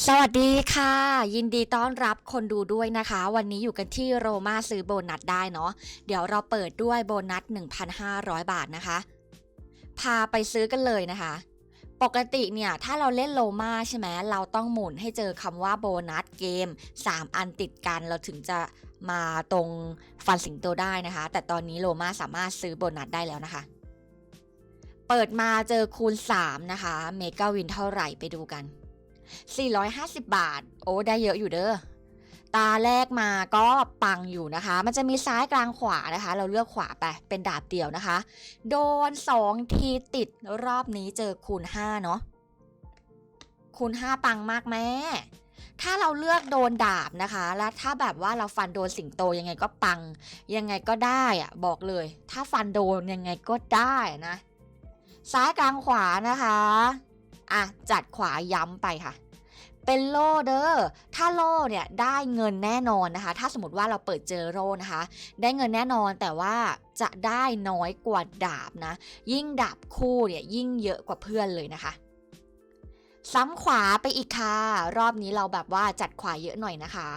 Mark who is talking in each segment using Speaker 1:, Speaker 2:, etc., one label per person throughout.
Speaker 1: สวัสดีค่ะ ยินดีต้อนรับคนดูด้วยนะคะ วันนี้อยู่กันที่โรมาซื้อโบนัสได้เนาะเดี๋ยวเราเปิดด้วยโบนัส 1,500 บาทนะคะ พาไปซื้อกันเลยนะคะ ปกติเนี่ยถ้าเราเล่นโลมาใช่ไหมเราต้องหมุนให้เจอคำว่าโบนัสเกม 3 อันติดกันเราถึงจะมาตรงฟันสิงโตได้นะคะ แต่ตอนนี้โลมาสามารถซื้อโบนัสได้แล้วนะคะ เปิดมาเจอคูณ 3 นะคะ เมกาวินเท่าไหร่ไปดูกัน 450 บาท โอ้ได้เยอะอยู่เด้อตาแรกมาก็ปังอยู่นะคะ มันจะมีซ้ายกลางขวานะคะ เราเลือกขวาไป เป็นดาบเดียวนะคะ โดน 2 ทีติดรอบนี้เจอคูณ 5 เนาะ คูณ 5 ปังมากแม่ ถ้าเราเลือกโดนดาบนะคะ แล้วถ้าแบบว่าเราฟันโดนสิงโตยังไงก็ปัง ยังไงก็ได้อะบอกเลย ถ้าฟันโดนยังไงก็ได้นะ ซ้ายกลางขวานะคะ อะจัดขวาย้ำไปค่ะเป็นโล่เด้อ ถ้าโล่เนี่ยได้เงินแน่นอนนะคะ ถ้าสมมติว่าเราเปิดเจอโล่นะคะ ได้เงินแน่นอนแต่ว่าจะได้น้อยกว่าดาบนะ ยิ่งดาบคู่เนี่ยยิ่งเยอะกว่าเพื่อนเลยนะคะ ซ้ำขวาไปอีกค่ะ รอบนี้เราแบบว่าจัดขวาเยอะหน่อยนะคะ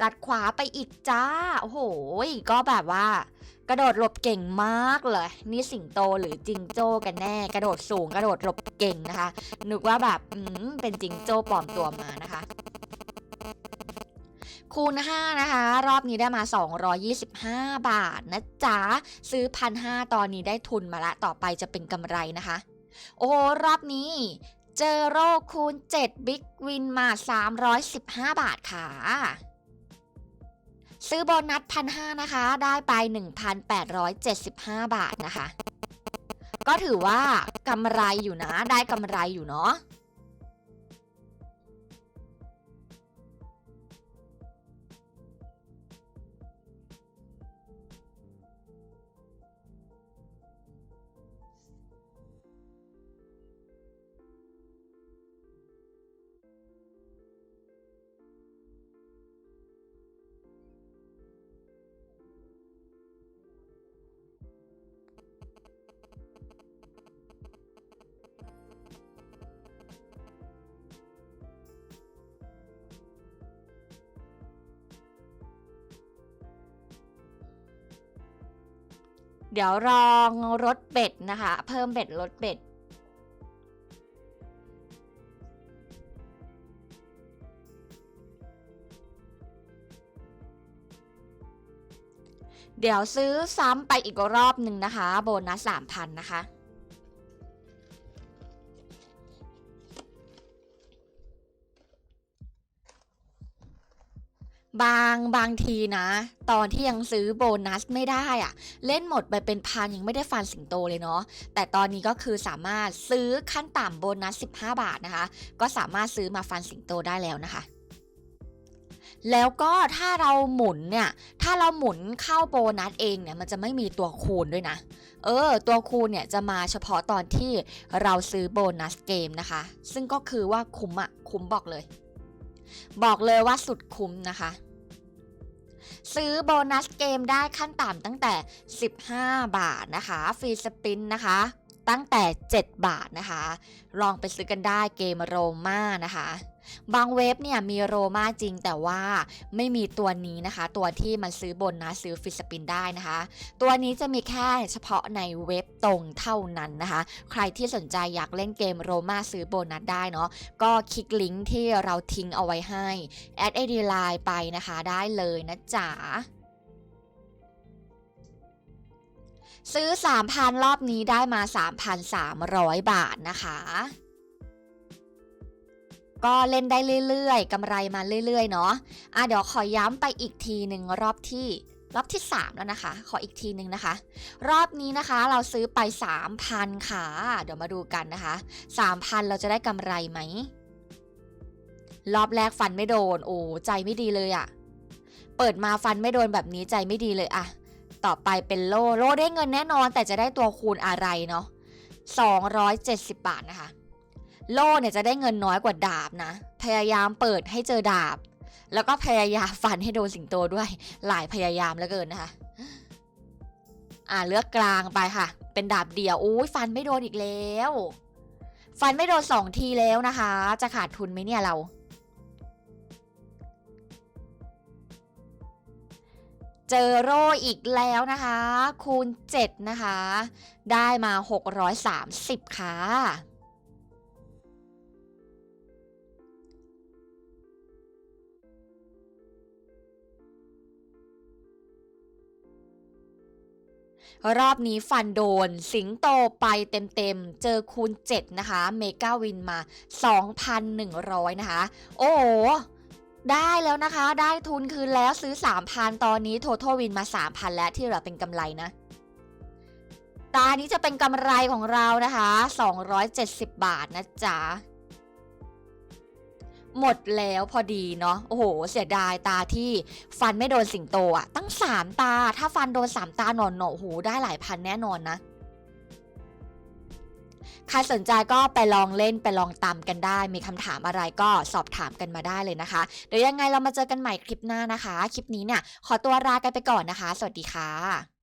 Speaker 1: จัดขวาไปอีกจ้า โอ้โห ก็แบบว่า กระโดดหลบเก่งมากเลย นี่สิงโตหรือจิงโจ้กันแน่ กระโดดสูงกระโดดหลบเก่งนะคะ นึกว่าแบบอืมเป็นจิงโจ้ปลอมตัวมานะคะคูณ 5 นะคะ รอบนี้ได้มา 225 บาทนะจ๊ะ ซื้อพันหตอนนี้ได้ทุนมาละ ต่อไปจะเป็นกำไรนะคะ โอ้รอบนี้ เจอโรคคูณ 7 บิ๊กวินมา 315 บาทค่ะ ซื้อโบนัสพันห้านะคะ ได้ไป 1,875 บาทนะคะ ก็ถือว่ากำไรอยู่นะ ได้กำไรอยู่เนาะ เดี๋ยวลองรถเบ็ดนะคะ เพิ่มเบ็ดรถเบ็ด เดี๋ยวซื้อซ้ำไปอีกรอบหนึ่งนะคะ โบนัสสามพันนะคะ บางบางทีนะ ตอนที่ยังซื้อโบนัสไม่ได้อะเล่นหมดไปเป็นพันยังไม่ได้ฟันสิงโตเลยเนาะแต่ตอนนี้ก็คือสามารถซื้อขั้นต่ำโบนัส 15 บาทนะคะ ก็สามารถซื้อมาฟันสิงโตได้แล้วนะคะแล้วก็ถ้าเราหมุนเนี่ย ถ้าเราหมุนเข้าโบนัสเองเนี่ย มันจะไม่มีตัวคูณด้วยนะ เออ ตัวคูณเนี่ยจะมาเฉพาะตอนที่เราซื้อโบนัสเกมนะคะ ซึ่งก็คือว่าคุ้มอะคุ้มบอกเลย บอกเลยว่าสุดคุ้มนะคะ ซื้อโบนัสเกมได้ขั้นต่ำตั้งแต่ 15 บาทนะคะ ฟรีสปินนะคะ ตั้งแต่ 7 บาทนะคะ ลองไปซื้อกันได้เกมโรมานะคะ บางเว็บเนี่ยมีโรมาจริงแต่ว่าไม่มีตัวนี้นะคะ ตัวที่มันซื้อบนัสซื้อฟรีสปินได้นะคะ ตัวนี้จะมีแค่เฉพาะในเว็บตรงเท่านั้นนะคะ ใครที่สนใจอยากเล่นเกมโรมาซื้อโบนัสได้เนาะก็คลิกลิงก์ที่เราทิ้งเอาไว้ให้แอดไอดีไลน์ไปนะคะได้เลยนะจ๊ะ ซื้อ 3,000 รอบนี้ได้มา 3,300 บาทนะคะ ก็เล่นได้เรื่อยๆกำไรมาเรื่อยๆ เนาะอะเดี๋ยวขอย้ำไปอีกทีหนึ่งรอบที่รอบที่ 3 แล้วนะคะ ขออีกทีหนึ่งนะคะ รอบนี้นะคะเราซื้อไป 3,000 ค่ะ เดี๋ยวมาดูกันนะคะ 3,000 เราจะได้กำไรไหม รอบแรกฟันไม่โดน โอ้ใจไม่ดีเลยอะเปิดมาฟันไม่โดนแบบนี้ใจไม่ดีเลยอะ ต่อไปเป็นโล่โล่ได้เงินแน่นอนแต่จะได้ตัวคูณอะไรเนาะ270 บาทนะคะ โล่เนี่ยจะได้เงินน้อยกว่าดาบนะ พยายามเปิดให้เจอดาบ แล้วก็พยายามฟันให้โดนสิงโตด้วย หลายพยายามเหลือเกินนะคะ อ่าเลือกกลางไปค่ะ เป็นดาบเดียวอุ้ยฟันไม่โดนอีกแล้ว ฟันไม่โดนสองทีแล้วนะคะ จะขาดทุนไหมเนี่ยเรา เจอโรอีกแล้วนะคะ คูณ 7 นะคะ ได้มา 630 ค่ะ รอบนี้ฟันโดนสิงโตไปเต็มๆ เจอคูณ 7 นะคะ เมกาวินมา 2,100 นะคะ โอ้โห ได้แล้วนะคะ ได้ทุนคืนแล้วซื้อ 3,000 ตอนนี้ Total Win มา 3,000 แล้วที่เหลือเป็นกำไรนะ ตานี้จะเป็นกำไรของเรานะคะ 270 บาทนะจ๊ะ หมดแล้วพอดีเนาะ โอ้โห เสียดายตาที่ฟันไม่โดนสิงโตอะตั้ง 3 ตา ถ้าฟันโดน 3 ตาหนอนหนโอ้โห ได้หลายพันแน่นอนนะ ใครสนใจก็ไปลองเล่นไปลองตามกันได้ มีคำถามอะไรก็สอบถามกันมาได้เลยนะคะ เดี๋ยวยังไงเรามาเจอกันใหม่คลิปหน้านะคะ คลิปนี้เนี่ยขอตัวลากันไปก่อนนะคะ สวัสดีค่ะ